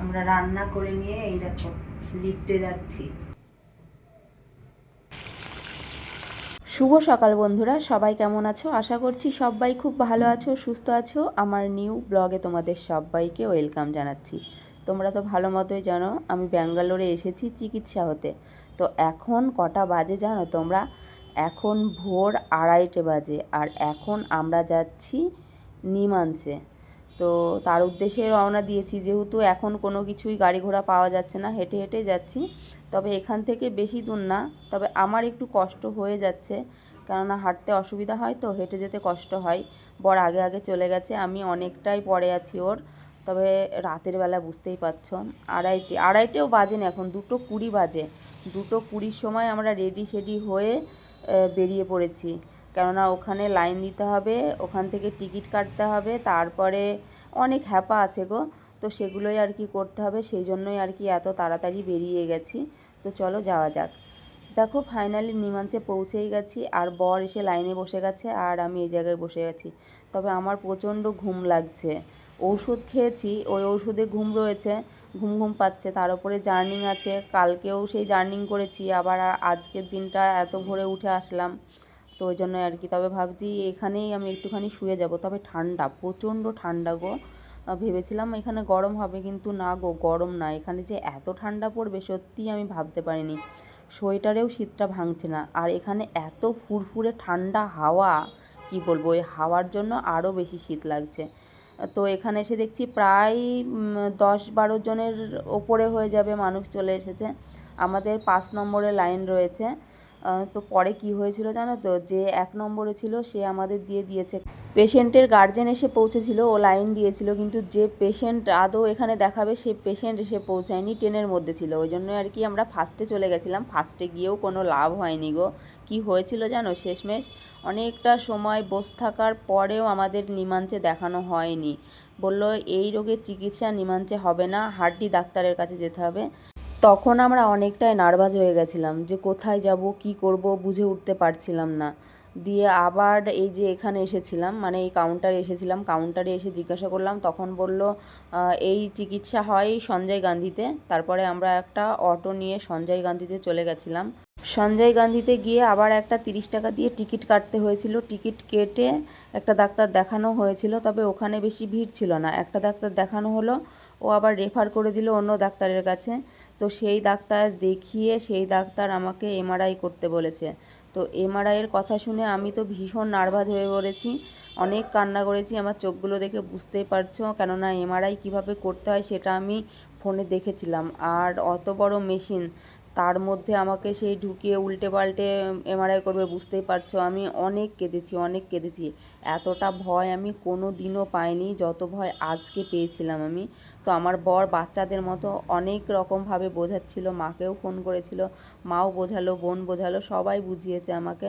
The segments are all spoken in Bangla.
আমরা রান্না করে নিয়ে এই দেখো লিফটে যাচ্ছি। শুভ সকাল বন্ধুরা, সবাই কেমন আছো? আশা করছি সবাই খুব ভালো আছো, সুস্থ আছো। আমার নিউ ব্লগে তোমাদের সবাইকে ওয়েলকাম জানাচ্ছি। তোমরা তো ভালো মতোই জানো, আমি ব্যাঙ্গালোরে এসেছি চিকিৎসা হতে। তো এখন কটা বাজে জানো তোমরা? এখন ভোর আড়াইটে বাজে, আর এখন আমরা যাচ্ছি নিমানসে। তো তার উদ্দেশ্যে রওনা দিয়েছি। যেহেতু এখন কোনো কিছুই গাড়ি ঘোড়া পাওয়া যাচ্ছে না, হেঁটে হেঁটে যাচ্ছি। তবে এখান থেকে বেশি দূর না, তবে আমার একটু কষ্ট হয়ে যাচ্ছে। কেননা হাঁটতে অসুবিধা হয় তো, হেঁটে যেতে কষ্ট হয়। বর আগে আগে চলে গেছে, আমি অনেকটাই পরে আছি ওর। তবে রাতের বেলা বুঝতেই পারছ, আড়াইটে আড়াইটেও বাজে না এখন, দুটো কুড়ি বাজে। দুটো কুড়ির সময় আমরা রেডি সেডি হয়ে বেরিয়ে পড়েছি। কেননা ওখানে লাইন দিতে হবে, ওখান থেকে টিকিট কাটতে হবে, তারপরে অনেক হ্যাপা আছে গো। তো সেগুলোই আর কি করতে হবে, সেই জন্যই আর কি এত তাড়াতাড়ি বেরিয়ে গেছি। তো চলো যাওয়া যাক। দেখো ফাইনালি নিমাঞ্চে পৌঁছেই গেছি, আর বর এসে লাইনে বসে গেছে, আর আমি এই জায়গায় বসে গেছি। তবে আমার প্রচণ্ড ঘুম লাগছে। ওষুধ খেয়েছি, ওই ওষুধে ঘুম রয়েছে, ঘুম ঘুম পাচ্ছে, তার উপরে জার্নিং আছে। কালকেও সেই জার্নিং করেছি, আবার আজকের দিনটা এত ভোরে উঠে আসলাম। তো ওই জন্য আর কি। তবে ভাবছি এখানেই আমি একটুখানি শুয়ে যাব। তবে ঠান্ডা, প্রচণ্ড ঠান্ডা গো। ভেবেছিলাম এখানে গরম হবে কিন্তু না গো, গরম না। এখানে যে এত ঠান্ডা পড়বে সত্যিই আমি ভাবতে পারিনি। সোয়েটারেও শীতটা ভাঙছে না। আর এখানে এত ফুরফুরে ঠান্ডা হাওয়া, কি বলব ওই হাওয়ার জন্য আরও বেশি শীত লাগছে। তো এখানে এসে দেখছি প্রায় দশ বারো জনের ওপরে হয়ে যাবে মানুষ চলে এসেছে। আমাদের পাঁচ নম্বরে লাইন রয়েছে। তো পরে কি হয়েছিল জানো তো? যে এক নম্বরে ছিল, সে আমাদের দিয়ে দিয়েছে। পেশেন্টের গার্জেন এসে পৌঁছেছিল, ও লাইন দিয়েছিল, কিন্তু যে পেশেন্ট আদৌ এখানে দেখাবে, সে পেশেন্ট এসে পৌঁছায়নি, ট্রেনের মধ্যে ছিল। ওই জন্য আর কি আমরা ফার্স্টে চলে গেছিলাম। ফার্স্টে গিয়েও কোনো লাভ হয়নি গো। কি হয়েছিল জানো? শেষমেশ অনেকটা সময় বসে থাকার পরেও আমাদের নিমাঞ্চে দেখানো হয়নি। বলল, এই রোগের চিকিৎসা নিমাঞ্চে হবে না, হাড্ডি ডাক্তারের কাছে যেতে হবে। তখন আমরা অনেকটাই নার্ভাস হয়ে গেছিলাম যে কোথায় যাব, কি করব বুঝে উঠতে পারছিলাম না। দিয়ে আবার এই যে এখানে এসেছিলাম মানে এই কাউন্টারে এসেছিলাম কাউন্টারে এসে জিজ্ঞাসা করলাম, তখন বলল এই চিকিৎসা হয় সঞ্জয় গান্ধীতে। তারপরে আমরা একটা অটো নিয়ে সঞ্জয় গান্ধীতে চলে গেছিলাম। সঞ্জয় গান্ধীতে গিয়ে আবার একটা তিরিশ টাকা দিয়ে টিকিট কাটতে হয়েছিল। টিকিট কেটে একটা ডাক্তার দেখানো হয়েছিল, তবে ওখানে বেশি ভিড় ছিল না। একটা ডাক্তার দেখানো হলো, ও আবার রেফার করে দিল অন্য ডাক্তারের কাছে। তো সেই ডাক্তার দেখিয়ে সেই ডাক্তার আমাকে এমআরআই করতে বলেছে। তো এমআরআইয়ের কথা শুনে আমি তো ভীষণ নার্ভাস হয়ে পড়েছি। অনেক কান্না করেছি, আমার চোখগুলো দেখে বুঝতেই পারছ, কেননা এমআরআই কীভাবে করতে হয় সেটা আমি ফোনে দেখেছিলাম। আর অত বড় মেশিন, তার মধ্যে আমাকে সেই ঢুকিয়ে উল্টে পাল্টে এমআরআই করবে, বুঝতেই পারছ, আমি অনেক কেঁদেছি অনেক কেঁদেছি। এতটা ভয় আমি কোনো দিনও পাইনি, যত ভয় আজকে পেয়েছিলাম আমি। তো আমার বর বাচ্চাদের মতো অনেক রকমভাবে বোঝাচ্ছিল, মাকেও ফোন করেছিল, মাও বোঝালো, বোন বোঝালো, সবাই বুঝিয়েছে আমাকে।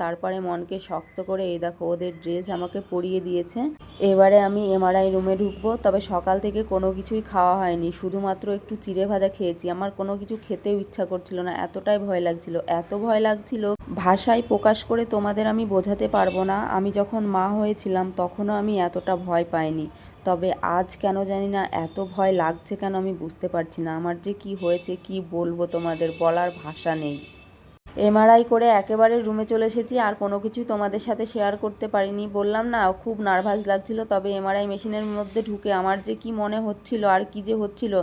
তারপরে মনকে শক্ত করে, এই দেখো, ওদের ড্রেস আমাকে পরিয়ে দিয়েছে। এবারে আমি এমআরআই রুমে ঢুকবো। তবে সকাল থেকে কোনো কিছুই খাওয়া হয়নি। শুধুমাত্র একটু চিড়ে ভাজা খেয়েছি। আমার কোনো কিছু খেতেও ইচ্ছা করছিল না। এতটাই ভয় লাগছিল। এত ভয় লাগছিল, ভাষায় প্রকাশ করে তোমাদের আমি বোঝাতে পারব না। আমি যখন মা হয়েছিলাম, তখনও আমি এতটা ভয় পাইনি। তবে আজ কেন জানি না, এত ভয় লাগছে কেন আমি বুঝতে পারছি না। আমার যে কি হয়েছে, কি বলব তোমাদের? বলার ভাষা নেই। এমআরআই করে একেবারে রুমে চলে এসেছি, আর কোনো কিছু তোমাদের সাথে শেয়ার করতে পারিনি। বললাম না, খুব নার্ভাস লাগছিল, তবে এমআরআই মেশিনের মধ্যে ঢুকে আমার যে কি মনে হচ্ছিল আর কি যে হচ্ছিল,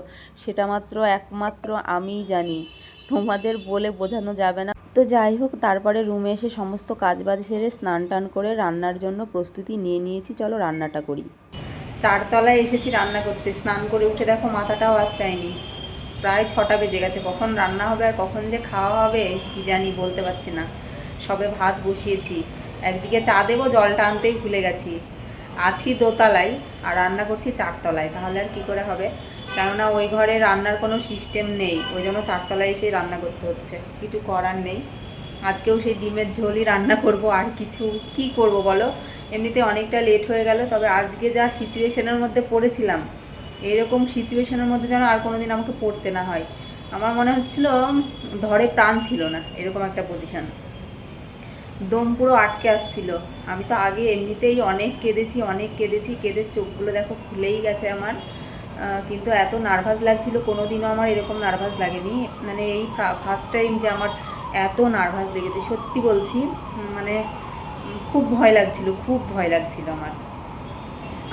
সেটা মাত্র একমাত্র আমিই জানি। তোমাদের বলে বোঝানো যাবে না। তো যাই হোক, তারপরে রুমে এসে সমস্ত কাজবাজ সেরে স্নান টান করে রান্নার জন্য প্রস্তুতি নিয়ে নিয়েছি, চলো রান্নাটা করি। চারতলায় এসেছি রান্না করতে, স্নান করে উঠে দেখো মাথাটাও আসতেনি প্রায় ছটা বেজে গেছে। কখন রান্না হবে আর কখন যে খাওয়া হবে কি জানি বলতে পারছি না। সবে ভাত বসিয়েছি। একদিকে চা দেবো, জলটা আনতেই ভুলে গেছি। আছি দোতলায় আর রান্না করছি চারতলায়। তাহলে আর কি করে হবে? কেননা ওই ঘরে রান্নার কোনো সিস্টেম নেই। ওই জন্য চারতলায় এসেই রান্না করতে হচ্ছে। কিছু করার নেই। আজকেও সেই ডিমের ঝোলই রান্না করব। আর কিছু কি করব বলো? এমনিতে অনেকটা লেট হয়ে গেল। তবে আজকে যা সিচুয়েশনের মধ্যে পড়েছিলাম এরকম সিচুয়েশনের মধ্যে যেন আর কোনোদিন আমাকে পড়তে না হয়। আমার মনে হচ্ছিল ধরে প্রাণ ছিল না, এরকম একটা পজিশন দম পুরো আটকে আসছিল। আমি তো আগে এমনিতেই অনেক কেঁদেছি অনেক কেঁদেছি, কেঁদে চোখগুলো দেখো খুলেই গেছে আমার। কিন্তু এত নার্ভাস লাগছিল কোনো দিনও আমার এরকম নার্ভাস লাগেনি। মানে এই ফার্স্ট টাইম যে আমার এত নার্ভাস লেগেছে, সত্যি বলছি মানে খুব ভয় লাগছিল, খুব ভয় লাগছিল আমার।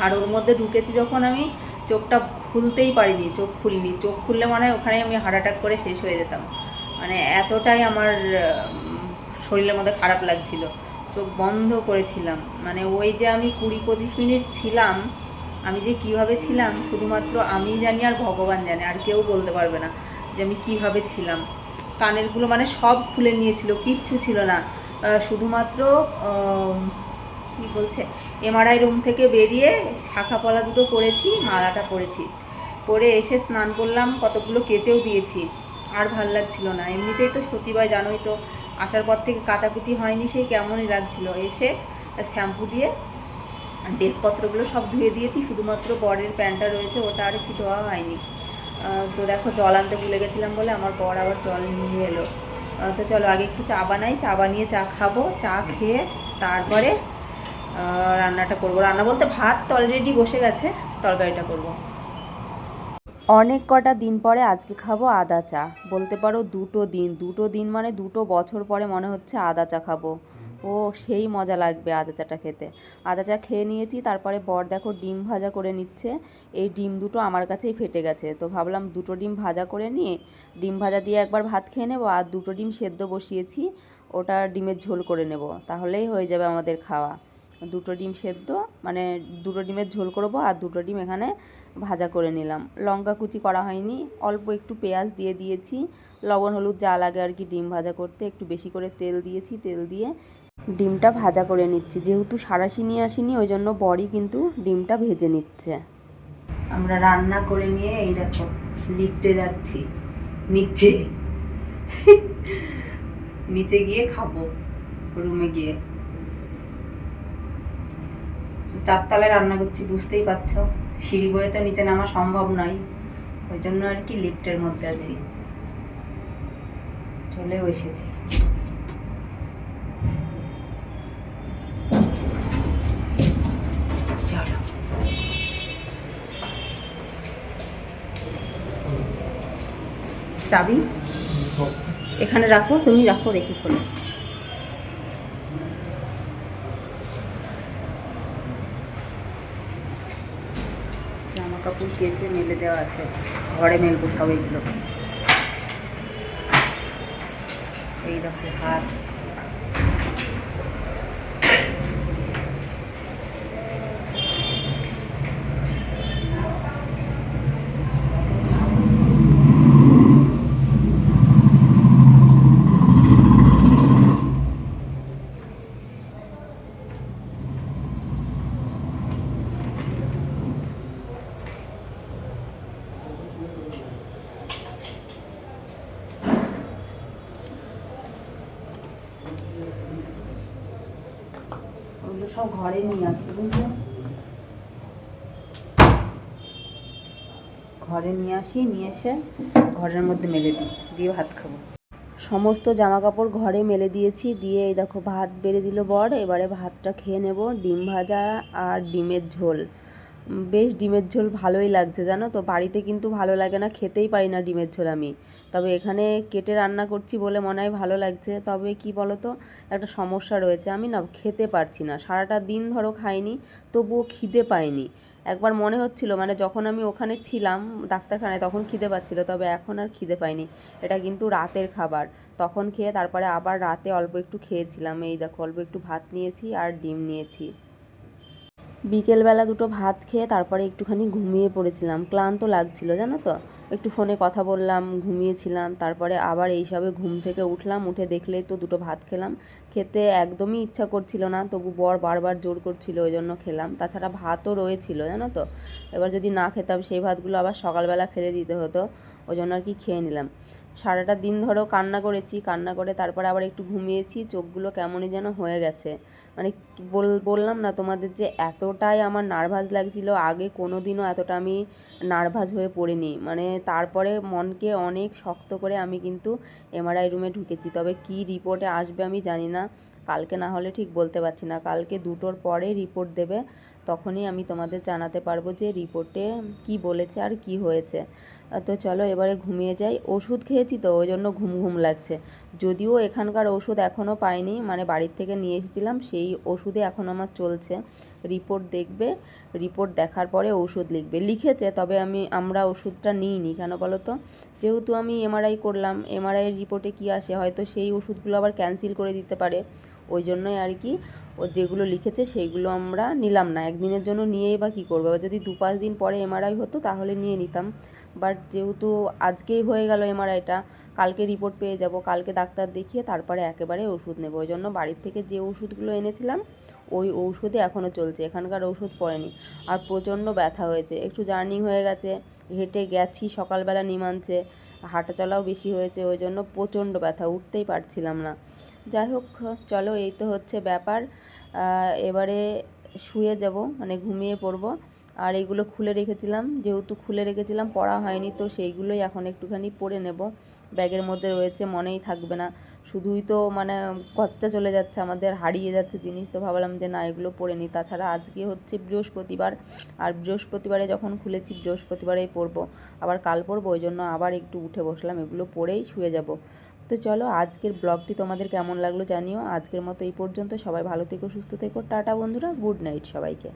আর ওর মধ্যে ঢুকেছি যখন আমি চোখটা খুলতেই পারিনি, চোখ খুলিনি। চোখ খুললে মনে ওখানে আমি হার্ট অ্যাটাক করে শেষ হয়ে যেতাম। মানে এতটাই আমার শরীরের মধ্যে খারাপ লাগছিল। চোখ বন্ধ করেছিলাম। মানে ওই যে আমি কুড়ি পঁচিশ মিনিট ছিলাম, আমি যে কীভাবে ছিলাম, শুধুমাত্র আমি জানি আর ভগবান জানে, আর কেউ বলতে পারবে না যে আমি কীভাবে ছিলাম। কানেরগুলো মানে সব খুলে নিয়েছিল, কিচ্ছু ছিল না। শুধুমাত্র কি বলছে? এমআরআই রুম থেকে বেরিয়ে শাখা পলা দুটো পরেছি মালাটা পরেছি। পরে এসে স্নান করলাম, কতগুলো কেচেও দিয়েছি। আর ভালো লাগছিল না। এমনিতেই তো সচিবায় জানোই তো, আসার পর থেকে কাচাকুচি হয়নি, সেই কেমনই লাগছিল। এসে শ্যাম্পু দিয়ে ড্রেসপত্রগুলো সব ধুয়ে দিয়েছি, শুধুমাত্র বরের প্যান্টটা রয়েছে, ওটা আর একটু ধোয়া হয়নি। তো দেখো, জল আনতে ভুলে গেছিলাম বলে আমার বর আবার জল নিয়ে এলো। তো চলো, আগে একটু চা বানাই, চা বানিয়ে চা খাব, চা খেয়ে তারপরে রান্নাটা করব। রান্না বলতে ভাত তো অলরেডি বসে গেছে, তরকারিটা করব। অনেক কটা দিন পরে আজকে খাব আদা চা। বলতে পারো দুটো দিন দুটো দিন মানে দুটো বছর পরে মনে হচ্ছে আদা চা খাব। ও, সেই মজা লাগবে আদা চাটা খেতে। আদা চা খেয়ে নিয়েছি, তারপরে বর দেখো ডিম ভাজা করে নিচ্ছে। এই ডিম দুটো আমার কাছেই ফেটে গেছে। তো ভাবলাম দুটো ডিম ভাজা করে নিয়ে ডিম ভাজা দিয়ে একবার ভাত খেয়ে নেব আর দুটো ডিম সেদ্ধ বসিয়েছি, ওটা ডিমের ঝোল করে নেব। তাহলেই হয়ে যাবে আমাদের খাওয়া। দুটো ডিম সেদ্ধ মানে দুটো ডিমের ঝোল করব আর দুটো ডিম এখানে ভাজা করে নিলাম। লঙ্কা কুচি করা হয়নি, অল্প একটু পেঁয়াজ দিয়ে দিয়েছি, লবণ, হলুদ, যা লাগে আর কি ডিম ভাজা করতে, একটু বেশি করে তেল দিয়েছি, তেল দিয়ে ডিমটা ভাজা করে নিচ্ছি। যেহেতু সারাশি নিয়ে আসিনি, ওই জন্য বড়ি কিন্তু ডিমটা ভেজে নিচ্ছে। আমরা রান্না করে নিয়ে এই দেখো, লিফটে যাচ্ছি। নিচে। নিচে গিয়ে খাব, রুমে গিয়ে। চারতলায় রান্না করছি বুঝতেই পারছ। সিঁড়ি বয়ে তো নিচে নামা সম্ভব নয়। ওই জন্য আর কি লিফটের মধ্যে আছি। চলেও এসেছি। চাবি? এখানে রাখো তুমি রাখো দেখি খোলো জামা কাপড় কেচে মেলে দেওয়া আছে। ঘরে মেলবো সব এইগুলো এই দেখো হাত। সব ঘরে নিয়ে আসি, বুঝলে? ঘরে নিয়ে আসি, নিয়ে এসে ঘরের মধ্যে মেলে দিই, দিয়ে ভাত খাব। সমস্ত জামা কাপড় ঘরে মেলে দিয়েছি, দিয়ে এই দেখো ভাত বেড়ে দিল বর, এবারে ভাতটা খেয়ে নেব, ডিম ভাজা আর ডিমের ঝোল। বেশ ডিমের ঝোল ভালোই লাগছে, জানো তো? বাড়িতে কিন্তু ভালো লাগে না, খেতেই পারি না ডিমের ঝোল আমি। তবে এখানে কেটে রান্না করছি বলে মনে হয় ভালো লাগছে। তবে কি বলো তো একটা সমস্যা রয়েছে। আমি না খেতে পারছি না। সারাটা দিন ধরো খাইনি, তবুও খিদে পাইনি। একবার মনে হচ্ছিল মানে যখন আমি ওখানে ছিলাম ডাক্তারখানায় তখন খিদে পাচ্ছিল, তবে এখন আর খিদে পাইনি। এটা কিন্তু রাতের খাবার। তখন খেয়ে তারপরে আবার রাতে অল্প একটু খেয়েছিলাম। এই দেখো, অল্প একটু ভাত নিয়েছি আর ডিম নিয়েছি। বিকেলবেলা দুটো ভাত খেয়ে তারপরে একটুখানি ঘুমিয়ে পড়েছিলাম। ক্লান্ত লাগছিল, জানো তো? একটু ফোনে কথা বললাম, ঘুমিয়েছিলাম, তারপরে আবার এইসবে ঘুম থেকে উঠলাম, উঠে দেখলেই তো দুটো ভাত খেলাম। খেতে একদমই ইচ্ছা করছিল না, তবু বর বারবার জোর করছিল, ওই জন্য খেলাম। তাছাড়া ভাতও রয়েছিল, জানো তো? এবার যদি না খেতাম, সেই ভাতগুলো আবার সকালবেলা ফেলে দিতে হতো, ওই জন্য আর কি খেয়ে নিলাম। সারাটা দিন ধরেও কান্না করেছি, কান্না করে তারপরে আবার একটু ঘুমিয়েছি, চোখগুলো কেমনই যেন হয়ে গেছে। মানে বল- বললাম না তোমাদের যে এতটাই আমার নার্ভাস লাগছিল, আগে কোনো দিনও এতটা আমি নার্ভাস হয়ে পড়িনি। মানে তারপরে মনকে অনেক শক্ত করে আমি কিন্তু এমআরআই রুমে ঢুকেছি। তবে কি রিপোর্টে আসবে আমি জানি না। কালকে না হলে ঠিক বলতে পারছি না। কালকে দুটোর পরে রিপোর্ট দেবে। তখনই আমি তোমাদের জানাতে পারব যে রিপোর্টে কি বলেছে আর কি হয়েছে। তো চলো এবারে ঘুমিয়ে যাই। ওষুধ খেয়েছি তো, ওই জন্য ঘুম ঘুম লাগছে। যদিও এখানকার ওষুধ এখনও পাইনি মানে বাড়ির থেকে নিয়ে এসেছিলাম, সেই ওষুধে এখন আমার চলছে। রিপোর্ট দেখবে, রিপোর্ট দেখার পরে ওষুধ লিখবে। লিখেছে, তবে আমি, আমরা ওষুধটা নিইনি, কেন বলো তো? যেহেতু আমি এমআরআই করলাম এমআরআইয়ের রিপোর্টে কি আসে? হয়তো সেই ওষুধগুলো আবার ক্যান্সেল করে দিতে পারে। ওই জন্যই আর কি ও যেগুলো লিখেছে সেইগুলো আমরা নিলাম না। একদিনের জন্য নিয়েই বা কী করব? যদি দু পাঁচ দিন পরে এমআরআই হতো তাহলে নিয়ে নিতাম। বাট যেহেতু আজকেই হয়ে গেল এমআরআইটা কালকে রিপোর্ট পেয়ে যাব, কালকে ডাক্তার দেখিয়ে তারপরে একেবারে ওষুধ নেব। ওই জন্য বাড়ির থেকে যে ওষুধগুলো এনেছিলাম, ওই ঔষধে এখনও চলছে। এখানকার ওষুধ পড়েনি। আর প্রচণ্ড ব্যথা হয়েছে। একটু জার্নি হয়ে গেছে, হেঁটে গেছি, সকালবেলা নিমানছে হাঁটা চলাও বেশি হয়েছে, ওই জন্য প্রচণ্ড ব্যথা, উঠতেই পারছিলাম না। যাই হোক, চলো এই তো হচ্ছে ব্যাপার। এবারে শুয়ে যাব মানে ঘুমিয়ে পড়ব। আর এগুলো খুলে রেখেছিলাম, যেহেতু খুলে রেখেছিলাম, পড়া হয়নি, তো সেইগুলোই এখন একটুখানি পড়ে নেব। ব্যাগের মধ্যে রয়েছে, মনেই থাকবে না। শুধুই তো মানে খরচা চলে যাচ্ছে, আমাদের হারিয়ে যাচ্ছে জিনিস, তো ভাবলাম যে না, এগুলো পড়ে নিই। তাছাড়া আজকে হচ্ছে বৃহস্পতিবার, আর বৃহস্পতিবারে যখন খুলেছি, বৃহস্পতিবারেই পড়ব। আবার কাল পড়ব, ওই জন্য আবার একটু উঠে বসলাম, এগুলো পড়েই শুয়ে যাব। তো চলো আজকের ব্লগটি তোমাদের কেমন লাগল জানিও। আজকের মতো এই পর্যন্ত। সবাই ভালো থেকো, সুস্থ থেকো। টাটা বন্ধুরা, গুড নাইট সবাইকে।